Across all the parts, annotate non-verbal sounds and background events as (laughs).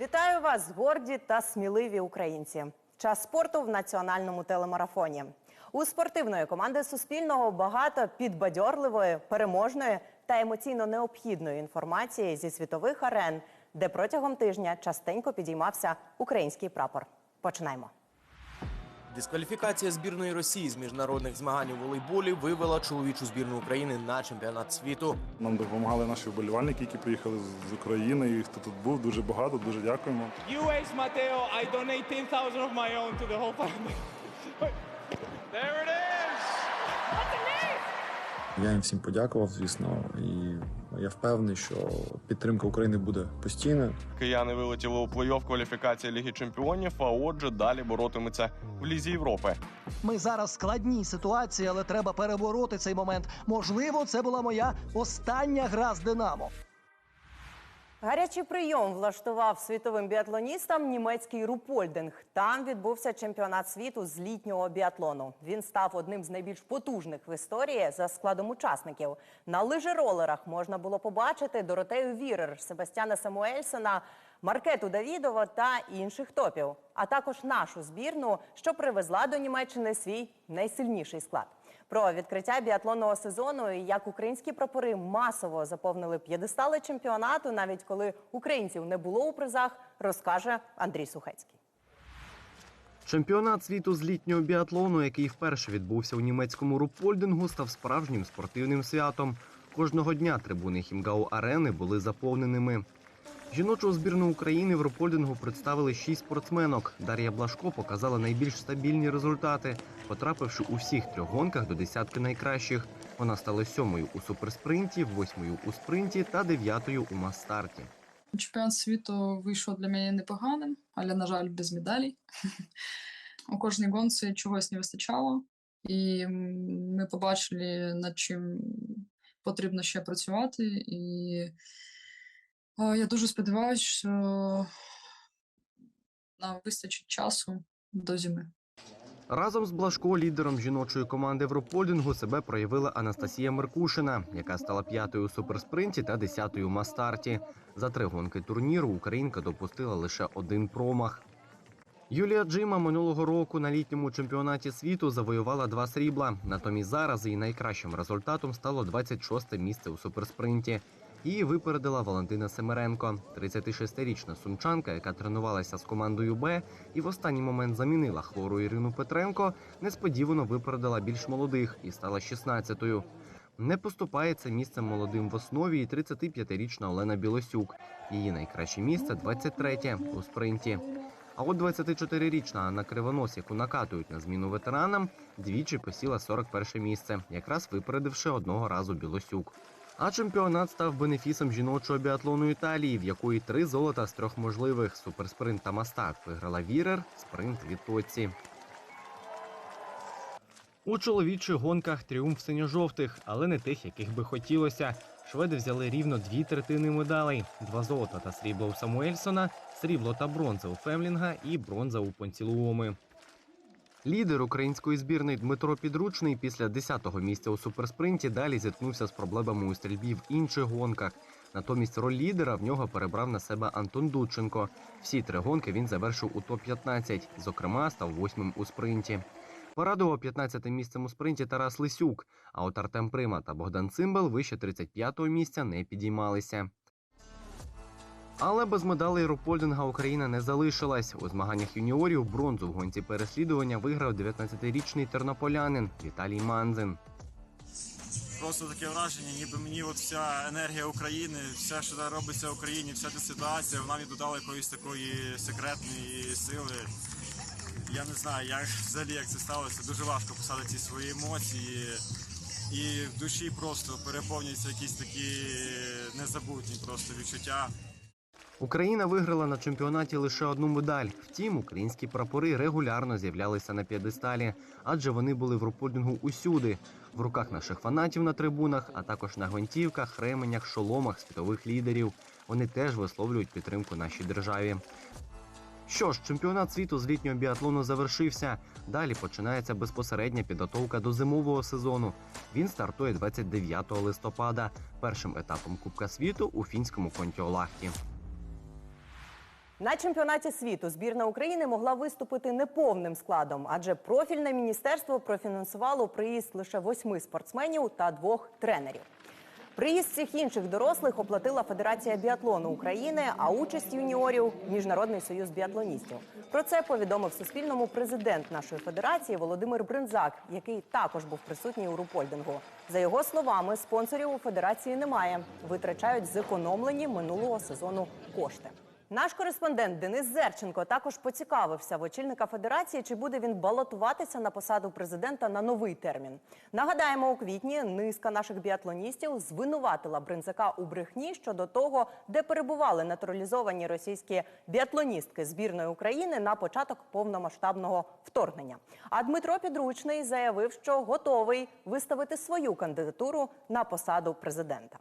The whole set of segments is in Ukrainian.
Вітаю вас, горді та сміливі українці. Час спорту в національному телемарафоні. У спортивної команди Суспільного багато підбадьорливої, переможної та емоційно необхідної інформації зі світових арен, де протягом тижня частенько підіймався український прапор. Починаємо. Дискваліфікація збірної Росії з міжнародних змагань у волейболі вивела чоловічу збірну України на чемпіонат світу. Нам допомагали наші вболівальники, які приїхали з- України. Їх хто тут був дуже багато. Дуже дякуємо. Юейс Матео, Mateo, I donate 10,000 of my own to the whole family. (laughs) there it is! Я їм всім подякував, звісно, і я впевнений, що підтримка України буде постійна. Кияни вилетіли у плей-офф кваліфікації Ліги Чемпіонів, а отже, далі боротимуться в Лізі Європи. Ми зараз в складній ситуації, але треба перебороти цей момент. Можливо, це була моя остання гра з Динамо. Гарячий прийом влаштував світовим біатлоністам німецький Рупольдинг. Там відбувся чемпіонат світу з літнього біатлону. Він став одним з найбільш потужних в історії за складом учасників. На лижеролерах можна було побачити Доротею Вірер, Себастьяна Самуельсона, Маркету Давідова та інших топів, а також нашу збірну, що привезла до Німеччини свій найсильніший склад. Про відкриття біатлонного сезону і як українські прапори масово заповнили п'єдестали чемпіонату, навіть коли українців не було у призах, розкаже Андрій Сухецький. Чемпіонат світу з літнього біатлону, який вперше відбувся у німецькому Рупольдингу, став справжнім спортивним святом. Кожного дня трибуни Хімгау Арени були заповненими. Жіночу збірну України в Рупольдингу представили шість спортсменок. Дар'я Блашко показала найбільш стабільні результати, потрапивши у всіх трьох гонках до десятки найкращих. Вона стала сьомою у суперспринті, восьмою у спринті та дев'ятою у мас-старті. Чемпіонат світу вийшов для мене непоганим, але, на жаль, без медалей. (laughs) У кожній гонці чогось не вистачало, і ми побачили, над чим потрібно ще працювати. І я дуже сподіваюся, що нам вистачить часу до зими. Разом з Блашко, лідером жіночої команди в Рупольдингу, себе проявила Анастасія Меркушина, яка стала п'ятою у суперспринті та десятою у мастарті. За три гонки турніру українка допустила лише один промах. Юлія Джима минулого року на літньому чемпіонаті світу завоювала два срібла. Натомість зараз її найкращим результатом стало 26 місце у суперспринті. Її випередила Валентина Семеренко, 36-річна сумчанка, яка тренувалася з командою Б і в останній момент замінила хвору Ірину Петренко, несподівано випередила більш молодих і стала 16-ю. Не поступається місцем молодим в основі і 35-річна Олена Білосюк. Її найкраще місце 23-те у спринті. А от 24-річна Анна Кривонос, яку накатують на зміну ветеранам, двічі посіла 41 місце, якраз випередивши одного разу Білосюк. А чемпіонат став бенефісом жіночого біатлону Італії, в якої три золота з трьох можливих суперспринт та мастак виграла Вірер, спринт від Тоці. У чоловічих гонках тріумф синьо-жовтих, але не тих, яких би хотілося. Шведи взяли рівно дві третини медалей: два золота та срібло у Самуельсона, срібло та бронза у Фемлінга і бронза у Понцілуоми. Лідер української збірної Дмитро Підручний після 10-го місця у суперспринті далі зіткнувся з проблемами у стрільбі в інших гонках. Натомість роль лідера в нього перебрав на себе Антон Дудченко. Всі три гонки він завершив у топ-15, зокрема, став восьмим у спринті. Порадував 15 місцем у спринті Тарас Лисюк, а от Артем Прима та Богдан Цимбал вище 35-го місця не підіймалися. Але без медалей Рупольдинга Україна не залишилась. У змаганнях юніорів бронзу в гонці переслідування виграв 19-річний тернополянин Віталій Манзин. Просто таке враження, ніби мені от вся енергія України, все, що робиться в Україні, вся ця ситуація, вона мені додала якоїсь такої секретної сили. Я не знаю, як взагалі як це сталося. Дуже важко писати ці свої емоції. І в душі просто переповнюються якісь такі незабутні просто відчуття. Україна виграла на чемпіонаті лише одну медаль. Втім, українські прапори регулярно з'являлися на п'єдесталі, адже вони були в рупольдингу усюди, в руках наших фанатів на трибунах, а також на гвинтівках, ременях, шоломах світових лідерів. Вони теж висловлюють підтримку нашій державі. Що ж, чемпіонат світу з літнього біатлону завершився. Далі починається безпосередня підготовка до зимового сезону. Він стартує 29 листопада, першим етапом Кубка світу у фінському Контіолахті. На чемпіонаті світу збірна України могла виступити неповним складом, адже профільне міністерство профінансувало приїзд лише восьми спортсменів та двох тренерів. Приїзд всіх інших дорослих оплатила Федерація біатлону України, а участь юніорів Міжнародний союз біатлоністів. Про це повідомив Суспільному президент нашої федерації Володимир Бринзак, який також був присутній у рупольдингу. За його словами, спонсорів у федерації немає. Витрачають зекономлені минулого сезону кошти. Наш кореспондент Денис Зерченко також поцікавився в очільника федерації, чи буде він балотуватися на посаду президента на новий термін. Нагадаємо, у квітні низка наших біатлоністів звинуватила Бринзака у брехні щодо того, де перебували натуралізовані російські біатлоністки збірної України на початок повномасштабного вторгнення. А Дмитро Підручний заявив, що готовий виставити свою кандидатуру на посаду президента.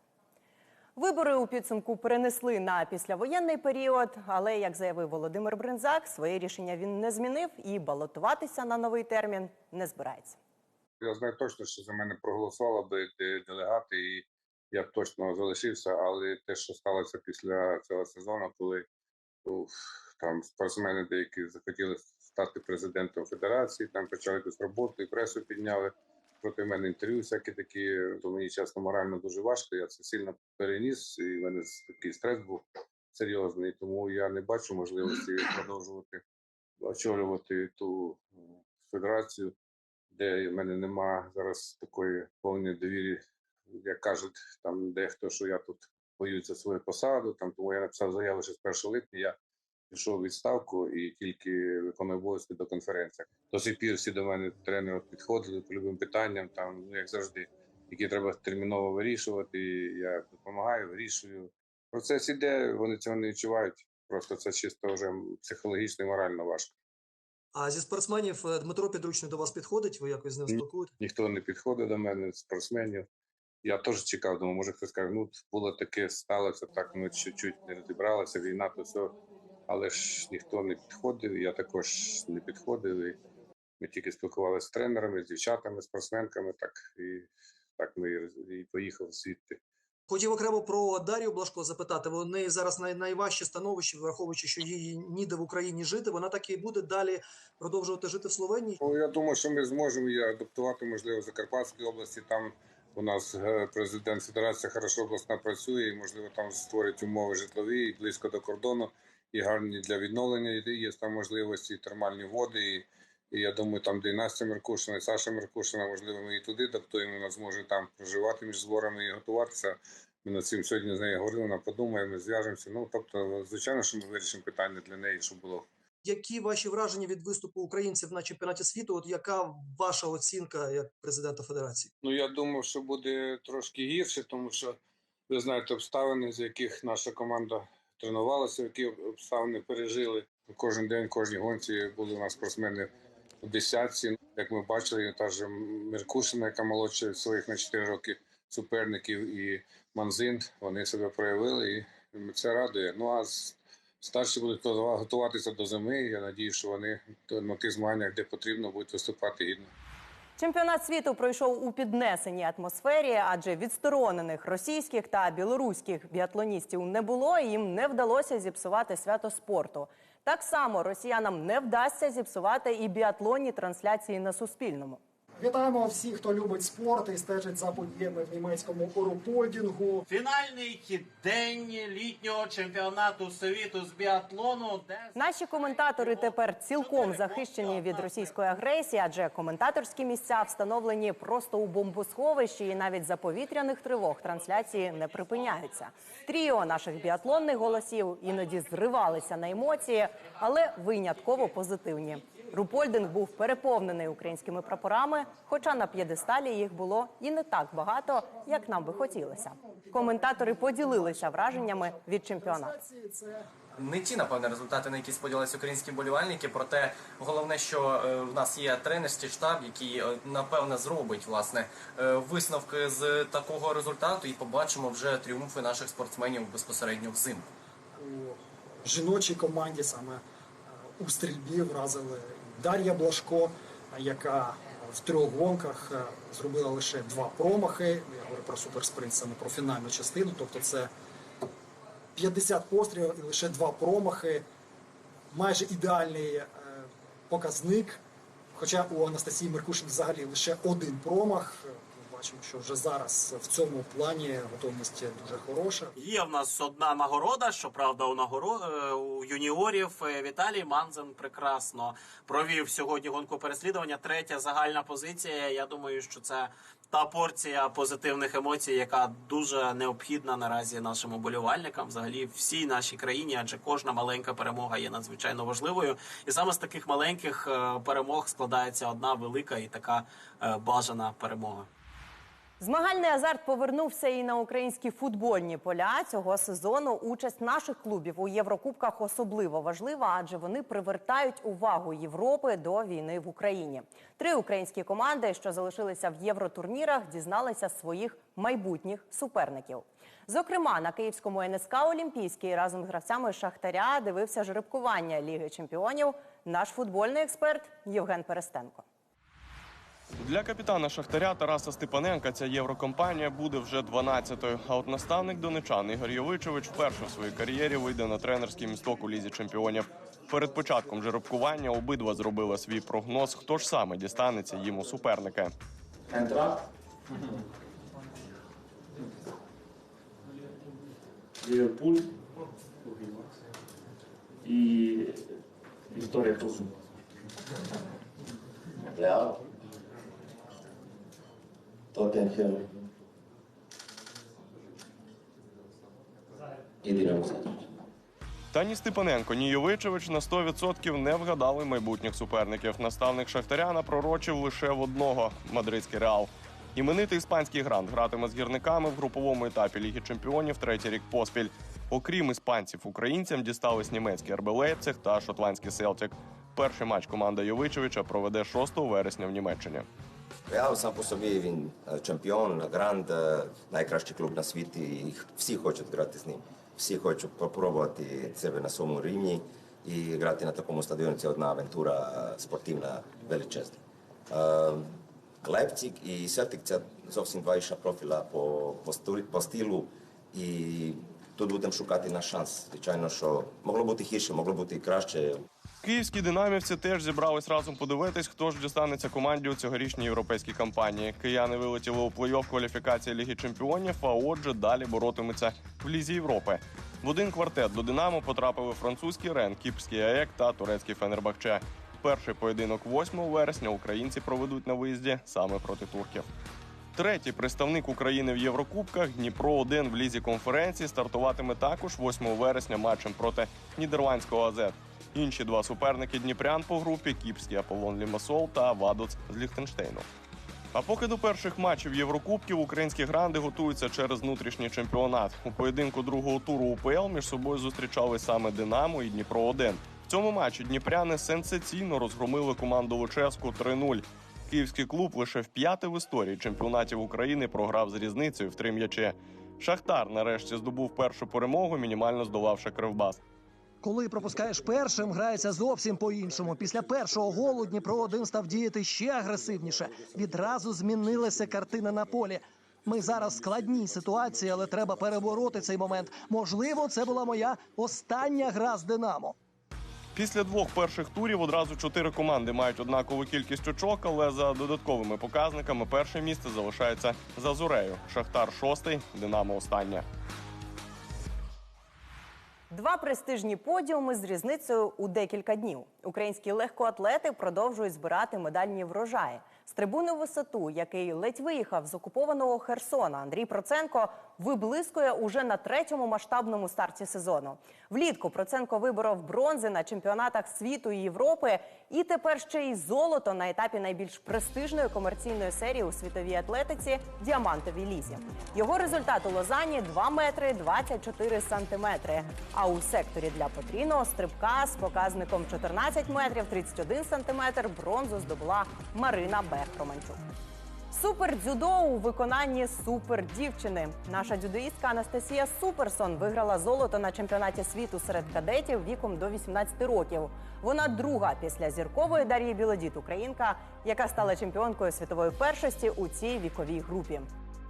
Вибори у підсумку перенесли на післявоєнний період, але як заявив Володимир Бринзак, своє рішення він не змінив і балотуватися на новий термін не збирається. Я знаю точно, що за мене проголосували би делегати, і я б точно залишився. Але те, що сталося після цього сезону, коли уф, там спортсмени деякі захотіли стати президентом федерації, там почали якусь роботу і пресу підняли проти мене інтерв'ю, всякі такі, то мені чесно морально дуже важко. Я це сильно переніс, і в мене такий стрес був серйозний. Тому я не бачу можливості (clears throat) продовжувати очолювати ту е, федерацію де в мене нема зараз такої повної довіри, як кажуть там дехто, що я тут боюсь за свою посаду. Там тому я написав заяву ще з 1 липня. Я пішов у відставку і тільки виконую обов'язки до конференції. До сих пір всі до мене тренери підходили по любим питанням, там ну як завжди, які треба терміново вирішувати. І я допомагаю, вирішую. Процес іде, вони цього не відчувають. Просто це чисто вже психологічно і морально важко. А зі спортсменів е, Дмитро Підручний до вас підходить? Ви якось з ним Ні. ніхто не підходив до мене, спортсменів. Я теж чекав, думаю, може хтось каже, ну було таке, сталося, так ми чуть-чуть не розібралися, війна, то все. Але ж ніхто не підходив, я також не підходив. І ми тільки спілкувалися з тренерами, з дівчатами, спортсменками, так і так ми і- поїхав звідти. Хотів окремо про Дар'ю Блашко запитати. Неї зараз най- найважче становище, враховуючи, що їй ніде в Україні жити. Вона так і буде далі продовжувати жити в Словенії. Ну, я думаю, що ми зможемо її адаптувати, можливо, в Закарпатській області. Там у нас е, президент Федерації хорошо обласна працює, і можливо там створить умови житлові і близько до кордону, і гарні для відновлення. Є там можливості, і термальні води. І, і я думаю, там, де і Настя Меркушина, і Саша Меркушина, можливо, ми і туди адаптуємо. Вона зможе там проживати між зборами і готуватися. Ми над цим сьогодні з нею говорили, вона подумає, ми зв'яжемося. Ну тобто, звичайно, що ми вирішимо питання для неї, щоб було Які ваші враження від виступу українців на чемпіонаті світу? От яка ваша оцінка як президента федерації? Ну, я думав, що буде трошки гірше, тому що ви знаєте обставини, з яких наша команда тренувалася, які обставини пережили. Кожен день, кожній гонці були у нас спортсмени у десятці. Як ми бачили, та ж Меркушина, яка молодша своїх на 4 роки суперників, і Манзин, вони себе проявили, і це радує. Ну а старші будуть готуватися до зими. Я надію, що вони на тих змаганнях, де потрібно, будуть виступати гідно. Чемпіонат світу пройшов у піднесеній атмосфері, адже відсторонених російських та білоруських біатлоністів не було. і Їм не вдалося зіпсувати свято спорту. Так само росіянам не вдасться зіпсувати і біатлонні трансляції на Суспільному. Вітаємо всіх, хто любить спорт і стежить за подіями в німецькому урупольдінгу. Фінальний день літнього чемпіонату світу з біатлону, де Наші коментатори тепер цілком захищені від російської агресії, адже коментаторські місця встановлені просто у бомбосховищі, і навіть за повітряних тривог трансляції не припиняються. Тріо наших біатлонних голосів іноді зривалися на емоції, але винятково позитивні. Рупольдинг був переповнений українськими прапорами, хоча на п'єдесталі їх було і не так багато, як нам би хотілося. Коментатори поділилися враженнями від чемпіонату. не ті, напевне, результати, на які сподівалися українські болівальники. Проте головне, що е, в нас є тренерський штаб, який е, напевне зробить власне е, висновки з такого результату, і побачимо вже тріумфи наших спортсменів безпосередньо взимку. У жіночій команді саме у стрільбі вразили Дар'я Блашко, яка в трьох гонках е, зробила лише два промахи. Я говорю про суперспринт, саме про фінальну частину. Тобто це 50 пострілів і лише два промахи. майже ідеальний е, показник. Хоча у Анастасії Меркушин взагалі лише один промах. Бачимо, що вже зараз в цьому плані готовність дуже хороша. Є в нас одна нагорода, щоправда, у нагоро... е, у юніорів Е, Віталій Манзен прекрасно провів сьогодні гонку переслідування. Третя загальна позиція. Я думаю, що це та порція позитивних емоцій, яка дуже необхідна наразі нашим уболівальникам, взагалі всій нашій країні, адже кожна маленька перемога є надзвичайно важливою. І саме з таких маленьких е, перемог складається одна велика і така бажана перемога. Змагальний азарт повернувся і на українські футбольні поля цього сезону. Участь наших клубів у Єврокубках особливо важлива, адже вони привертають увагу Європи до війни в Україні. Три українські команди, що залишилися в євротурнірах, дізналися своїх майбутніх суперників. Зокрема, на київському НСК Олімпійський разом з гравцями Шахтаря дивився жеребкування Ліги Чемпіонів. Наш футбольний експерт Євген Перестенко. Для капітана Шахтаря Тараса Степаненка ця єврокомпанія буде вже 12-ю. А от наставник донечан Ігор Йовичович вперше в своїй кар'єрі вийде на тренерський місток у лізі чемпіонів. Перед початком жеребкування обидва зробили свій прогноз, хто ж саме дістанеться їм у суперника. Ентракт. Ліверпуль. І Вікторія Тузу. Тоттенхем. І Динамо. Та Степаненко, ні Йовичевич на 100% не вгадали майбутніх суперників. Наставник Шахтаря напророчив лише в одного мадридський реал. Іменитий іспанський грант гратиме з гірниками в груповому етапі Ліги Чемпіонів третій рік поспіль. Окрім іспанців, українцям дістались німецький РБ Лейпциг та шотландський Селтик. Перший матч команда Йовичевича проведе 6 вересня в Німеччині. Реал сам по собі він е, чемпіон, гранд, е, найкращий клуб на світі. І всі хочуть грати з ним. Всі хочуть попробувати себе на своєму рівні і грати на такому стадіоні. Це одна авантура е, спортивна величезна. Е, Лейпциг і Селтик це зовсім два інші профіля тут будемо шукати наш шанс. Звичайно, що могло бути гірше, могло бути і краще. Київські динамівці теж зібрались разом подивитись, хто ж дістанеться команді у цьогорічній європейській кампанії. Кияни вилетіли у плей-офф кваліфікації Ліги Чемпіонів, а отже, далі боротимуться в Лізі Європи. В один квартет до Динамо потрапили французький Рен, кіпрський АЕК та турецький Фенербахче. Перший поєдинок 8 вересня українці проведуть на виїзді саме проти турків. Третій представник України в Єврокубках Дніпро 1 в лізі конференції стартуватиме також 8 вересня матчем проти нідерландського АЗ. Інші два суперники Дніпрян по групі кіпрський Аполлон Лімасол та Вадоц з Ліхтенштейну. А поки до перших матчів Єврокубків українські гранди готуються через внутрішній чемпіонат. У поєдинку другого туру УПЛ між собою зустрічали саме Динамо і Дніпро 1 В цьому матчі дніпряни сенсаційно розгромили команду Луческу 3-0. Київський клуб лише в п'яте в історії чемпіонатів України програв з різницею в три м'ячі. Шахтар нарешті здобув першу перемогу, мінімально здолавши Кривбас. Коли пропускаєш першим, грається зовсім по-іншому. Після першого голу Дніпро 1 став діяти ще агресивніше. Відразу змінилася картина на полі. Ми зараз в складній ситуації, але треба перебороти цей момент. Можливо, це була моя остання гра з Динамо. Після двох перших турів одразу чотири команди мають однакову кількість очок, але за додатковими показниками перше місце залишається за Зурею. Шахтар шостий, Динамо останнє. Два престижні подіуми з різницею у декілька днів. Українські легкоатлети продовжують збирати медальні врожаї. З трибуни висоту, який ледь виїхав з окупованого Херсона, Андрій Проценко виблискує уже на третьому масштабному старті сезону. Влітку Проценко виборов бронзи на чемпіонатах світу і Європи, і тепер ще й золото на етапі найбільш престижної комерційної серії у світовій атлетиці діамантовій лізі. Його результат у Лозані 2 метри 24 сантиметри. А у секторі для потрійного стрибка з показником 14 метрів 31 сантиметр бронзу здобула Марина Бех-Романчук. Супер дзюдо у виконанні супер дівчини. Наша дзюдоїстка Анастасія Суперсон виграла золото на чемпіонаті світу серед кадетів віком до 18 років. Вона друга після зіркової Дар'ї Білодіт Українка, яка стала чемпіонкою світової першості у цій віковій групі.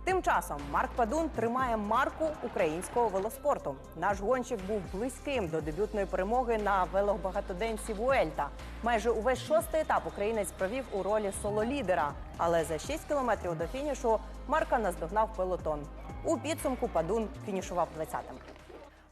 Тим часом Марк Падун тримає марку українського велоспорту. Наш гонщик був близьким до дебютної перемоги на велобагатоденці Вуельта. Майже увесь шостий етап українець провів у ролі соло-лідера. Але за 6 кілометрів до фінішу Марка наздогнав пелотон. У підсумку Падун фінішував 20-м.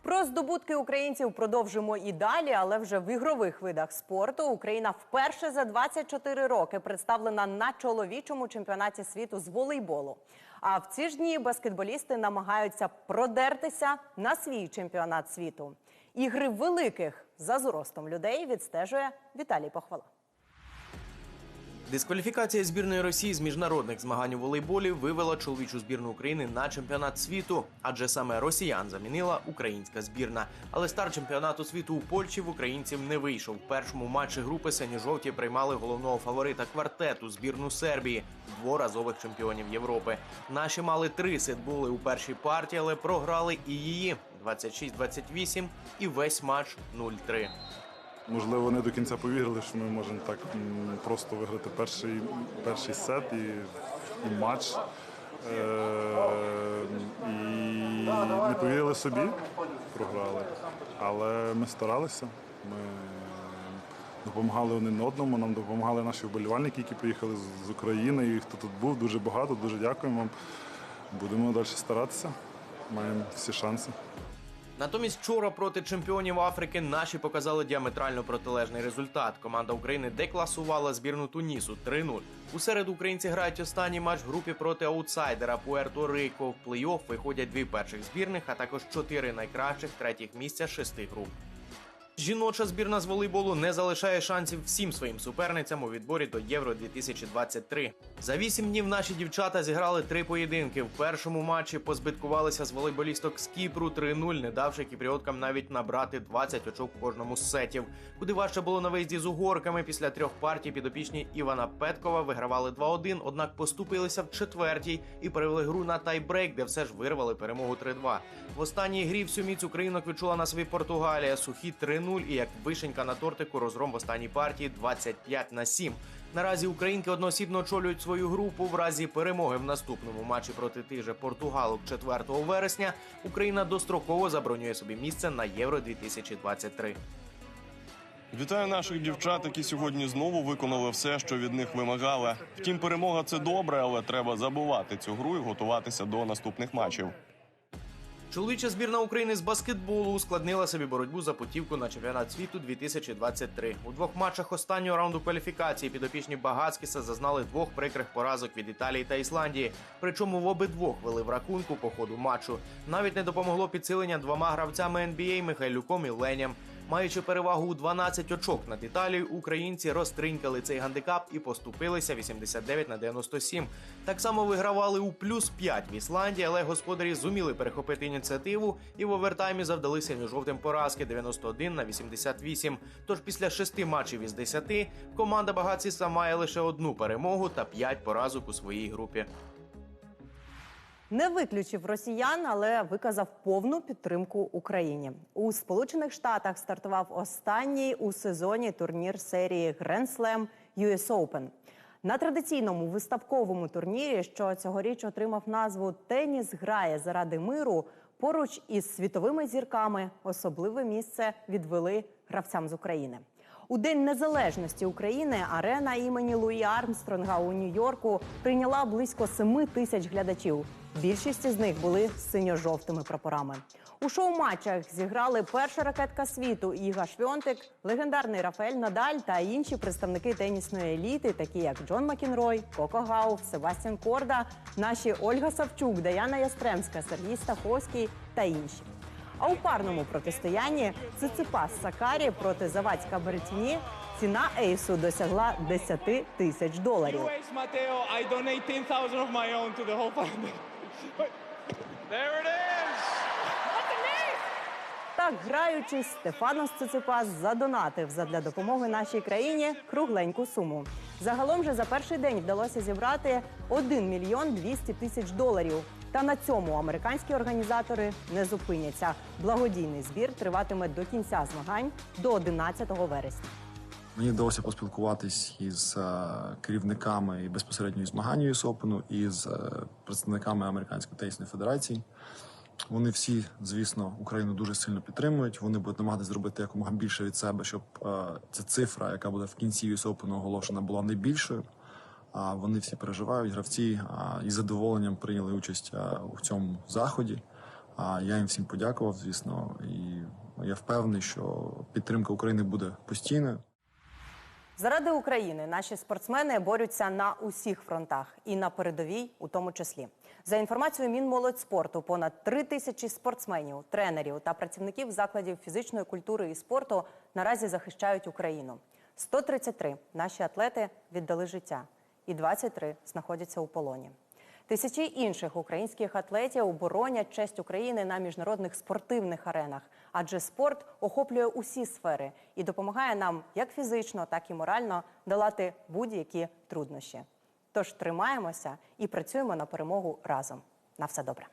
Про здобутки українців продовжимо і далі, але вже в ігрових видах спорту Україна вперше за 24 роки представлена на чоловічому чемпіонаті світу з волейболу. А в ці ж дні баскетболісти намагаються продертися на свій чемпіонат світу. Ігри великих за зростом людей відстежує Віталій Похвала. Дискваліфікація збірної Росії з міжнародних змагань у волейболі вивела чоловічу збірну України на чемпіонат світу, адже саме росіян замінила українська збірна. Але старт чемпіонату світу у Польщі в українців не вийшов. В першому матчі групи синьо-жовті приймали головного фаворита квартету збірну Сербії, дворазових чемпіонів Європи. Наші мали три сетбули у першій партії, але програли і її 26-28 і весь матч 0-3. Можливо, не до кінця повірили, що ми можемо так просто виграти перший, перший сет і, і матч. Е, і не повірили собі, програли. Але ми старалися. Ми допомагали один одному, нам допомагали наші вболівальники, які приїхали з- України. Їх хто тут був, дуже багато, дуже дякуємо вам. Будемо далі старатися. Маємо всі шанси. Натомість вчора проти чемпіонів Африки наші показали діаметрально протилежний результат. Команда України декласувала збірну Тунісу 3-0. У середу українці грають останній матч в групі проти аутсайдера Пуерто-Рико. В плей-офф виходять дві перших збірних, а також чотири найкращих третіх місця шести груп. Жіноча збірна з волейболу не залишає шансів всім своїм суперницям у відборі до Євро 2023. За вісім днів наші дівчата зіграли три поєдинки. В першому матчі позбиткувалися з волейболісток з Кіпру 3-0, не давши кіпріоткам навіть набрати 20 очок в кожному з сетів. Куди важче було на виїзді з угорками після трьох партій підопічні Івана Петкова вигравали 2-1, однак поступилися в четвертій і перевели гру на тайбрейк, де все ж вирвали перемогу 3-2. В останній грі всю міць українок відчула на собі Португалія. Сухі 3-0 і як вишенька на тортику розгром в останній партії 25 на 7. Наразі українки одноосібно очолюють свою групу. В разі перемоги в наступному матчі проти тих же португалок 4 вересня Україна достроково забронює собі місце на Євро 2023. Вітаю наших дівчат, які сьогодні знову виконали все, що від них вимагали. Втім, перемога це добре, але треба забувати цю гру і готуватися до наступних матчів. Чоловіча збірна України з баскетболу ускладнила собі боротьбу за путівку на чемпіонат світу 2023. У двох матчах останнього раунду кваліфікації підопічні Багацькіса зазнали двох прикрих поразок від Італії та Ісландії. Причому в обидвох вели в рахунку по ходу матчу. Навіть не допомогло підсилення двома гравцями NBA Михайлюком і Леням. Маючи перевагу у 12 очок над Італією, українці розтринькали цей гандикап і поступилися 89 на 97. Так само вигравали у плюс 5 в Ісландії, але господарі зуміли перехопити ініціативу і в овертаймі завдали синьо-жовтим поразки 91 на 88. Тож після шести матчів із 10 команда Багаціса має лише одну перемогу та 5 поразок у своїй групі. Не виключив росіян, але виказав повну підтримку Україні. У Сполучених Штатах стартував останній у сезоні турнір серії Grand Slam US Open. На традиційному виставковому турнірі, що цьогоріч отримав назву Теніс грає заради миру. Поруч із світовими зірками особливе місце відвели гравцям з України. У День Незалежності України арена імені Луї Армстронга у Нью-Йорку прийняла близько 7 тисяч глядачів. Більшість із них були синьо-жовтими прапорами. У шоу-матчах зіграли перша ракетка світу Іга Швьонтик, легендарний Рафаель Надаль та інші представники тенісної еліти, такі як Джон Макінрой, Коко Гауф, Себастьян Корда, наші Ольга Савчук, Даяна Ястремська, Сергій Стаховський та інші. А у парному протистоянні Циципас Сакарі проти Завадська Беретіні ціна ейсу досягла 10 тисяч доларів. You ace, Mateo. I donate 10,000 of my own to the whole family. there it is. Так, граючись, Стефанос Циципас задонатив задля допомоги нашій країні кругленьку суму. Загалом же за перший день вдалося зібрати 1 мільйон 200 тисяч доларів. Та на цьому американські організатори не зупиняться. Благодійний збір триватиме до кінця змагань до 11 вересня. Мені вдалося поспілкуватись із е, керівниками і безпосередньо із змагань US і з е, представниками Американської тенісної федерації. Вони всі, звісно, Україну дуже сильно підтримують. Вони будуть намагатися зробити якомога більше від себе, щоб е, ця цифра, яка буде в кінці Open оголошена, була найбільшою. А вони всі переживають, гравці із задоволенням прийняли участь у цьому заході. А я їм всім подякував, звісно, і я впевнений, що підтримка України буде постійною. Заради України наші спортсмени борються на усіх фронтах і на передовій, у тому числі. За інформацією Мінмолодьспорту, понад три тисячі спортсменів, тренерів та працівників закладів фізичної культури і спорту наразі захищають Україну. 133 наші атлети віддали життя, і 23 знаходяться у полоні. Тисячі інших українських атлетів оборонять честь України на міжнародних спортивних аренах, адже спорт охоплює усі сфери і допомагає нам як фізично, так і морально долати будь-які труднощі. Тож тримаємося і працюємо на перемогу разом. На все добре.